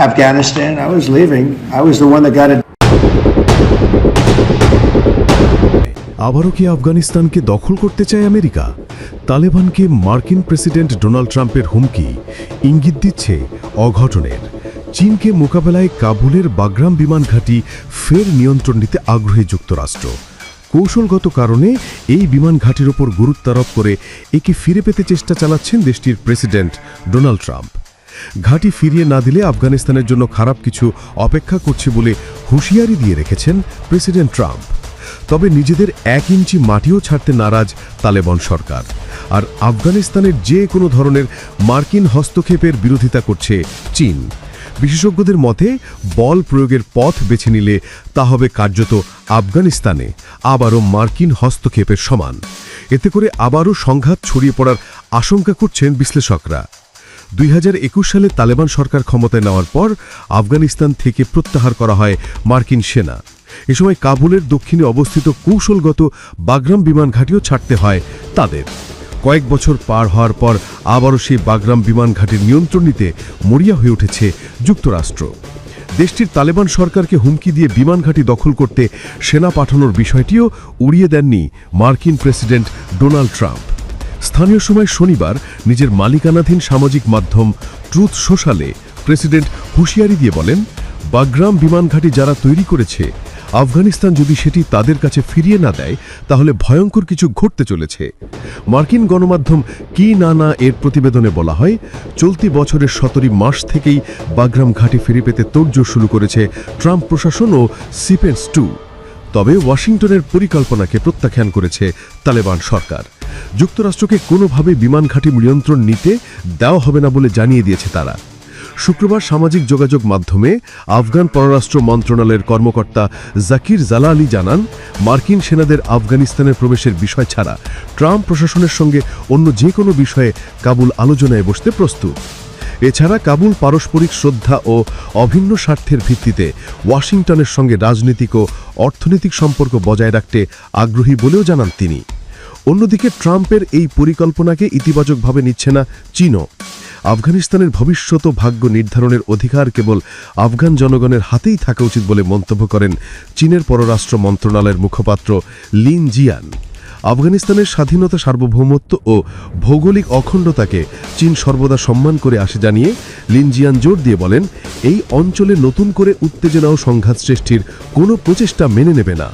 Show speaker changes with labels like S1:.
S1: Afghanistan. I was leaving. I was the one that got it
S2: আবারও কি আফগানিস্তানকে দখল করতে চায় আমেরিকা তালেবানকে মার্কিন প্রেসিডেন্ট ডোনাল্ড ট্রাম্পের হুমকি ইঙ্গিত দিচ্ছে অঘটনের চীনকে মোকাবেলায় কাবুলের বাগরাম বিমান ঘাঁটি ফের নিয়ন্ত্রণ নিতে আগ্রহী যুক্তরাষ্ট্র কৌশলগত কারণে এই বিমান ঘাঁটির ওপর গুরুত্বারোপ করে একে ফিরে পেতে চেষ্টা চালাচ্ছেন দেশটির প্রেসিডেন্ট ডোনাল্ড ট্রাম্প ঘাঁটি ফিরিয়ে না দিলে আফগানিস্তানের জন্য খারাপ কিছু অপেক্ষা করছে বলে হুঁশিয়ারি দিয়ে রেখেছেন প্রেসিডেন্ট ট্রাম্প। তবে নিজেদের এক ইঞ্চি মাটিও ছাড়তে নারাজ তালেবান সরকার। আর আফগানিস্তানের যে কোনো ধরনের মার্কিন হস্তক্ষেপের বিরোধিতা করছে চীন। বিশেষজ্ঞদের মতে, বল প্রয়োগের পথ বেছে নিলে তা হবে কার্যত আফগানিস্তানে আবারও মার্কিন হস্তক্ষেপের সমান। এতে করে আবারও সংঘাত ছড়িয়ে পড়ার আশঙ্কা করছেন বিশ্লেষকরা। দুই হাজার একুশ সালে তালেবান সরকার ক্ষমতায় নেওয়ার পর আফগানিস্তান থেকে প্রত্যাহার করা হয় মার্কিন সেনা। এ সময় কাবুলের দক্ষিণে অবস্থিত কৌশলগত বাগরাম বিমান ঘাঁটিও ছাড়তে হয় তাদের। কয়েক বছর পার হওয়ার পর আবারও সেই বাগরাম বিমান ঘাঁটির নিয়ন্ত্রণ নিতে মরিয়া হয়ে উঠেছে যুক্তরাষ্ট্র। দেশটির তালেবান সরকারকে হুমকি দিয়ে বিমান ঘাঁটি দখল করতে সেনা পাঠানোর বিষয়টিও উড়িয়ে দেননি মার্কিন প্রেসিডেন্ট ডোনাল্ড ট্রাম্প। স্থানীয় সময় শনিবার নিজের মালিকানাধীন সামাজিক মাধ্যম ট্রুথ সোশ্যালে প্রেসিডেন্ট হুঁশিয়ারি দিয়ে বলেন, বাগরাম বিমান ঘাঁটি যারা তৈরি করেছে, আফগানিস্তান যদি সেটি তাদের কাছে ফিরিয়ে না দেয়, তাহলে ভয়ঙ্কর কিছু ঘটতে চলেছে। মার্কিন গণমাধ্যম কি না না এর প্রতিবেদনে বলা হয়, চলতি বছরের সতেরোই মাস থেকেই বাগরাম ঘাঁটি ফিরে পেতে তোড়জোড় শুরু করেছে ট্রাম্প প্রশাসন ও সিপেন্স টু। তবে ওয়াশিংটনের পরিকল্পনাকে প্রত্যাখ্যান করেছে তালেবান সরকার। যুক্তরাষ্ট্রকে কোনোভাবে বিমান ঘাঁটি নিয়ন্ত্রণ নিতে দেওয়া হবে না বলে জানিয়ে দিয়েছে তারা। শুক্রবার সামাজিক যোগাযোগ মাধ্যমে আফগান পররাষ্ট্র মন্ত্রণালয়ের কর্মকর্তা জাকির জালালি জানান, মার্কিন সেনাদের আফগানিস্তানের প্রবেশের বিষয় ছাড়া ট্রাম্প প্রশাসনের সঙ্গে অন্য যে কোনো বিষয়ে কাবুল আলোচনায় বসতে প্রস্তুত। এছাড়া কাবুল পারস্পরিক শ্রদ্ধা ও অভিন্ন স্বার্থের ভিত্তিতে ওয়াশিংটনের সঙ্গে রাজনৈতিক ও অর্থনৈতিক সম্পর্ক বজায় রাখতে আগ্রহী বলেও জানান তিনি। অন্যদিকে ট্রাম্পের এই পরিকল্পনাকে ইতিবাচকভাবে নিচ্ছে না চীনও। আফগানিস্তানের ভবিষ্যৎ ভাগ্য নির্ধারণের অধিকার কেবল আফগান জনগণের হাতেই থাকা উচিত বলে মন্তব্য করেন চীনের পররাষ্ট্র মন্ত্রণালয়ের মুখপাত্র লিন জিয়ান। আফগানিস্তানের স্বাধীনতা সার্বভৌমত্ব ও ভৌগোলিক অখণ্ডতাকে চীন সর্বদা সম্মান করে আসে জানিয়ে লিনজিয়ান জোর দিয়ে বলেন, এই অঞ্চলে নতুন করে উত্তেজনা ও সংঘাত সৃষ্টির কোনো প্রচেষ্টা মেনে নেবে না।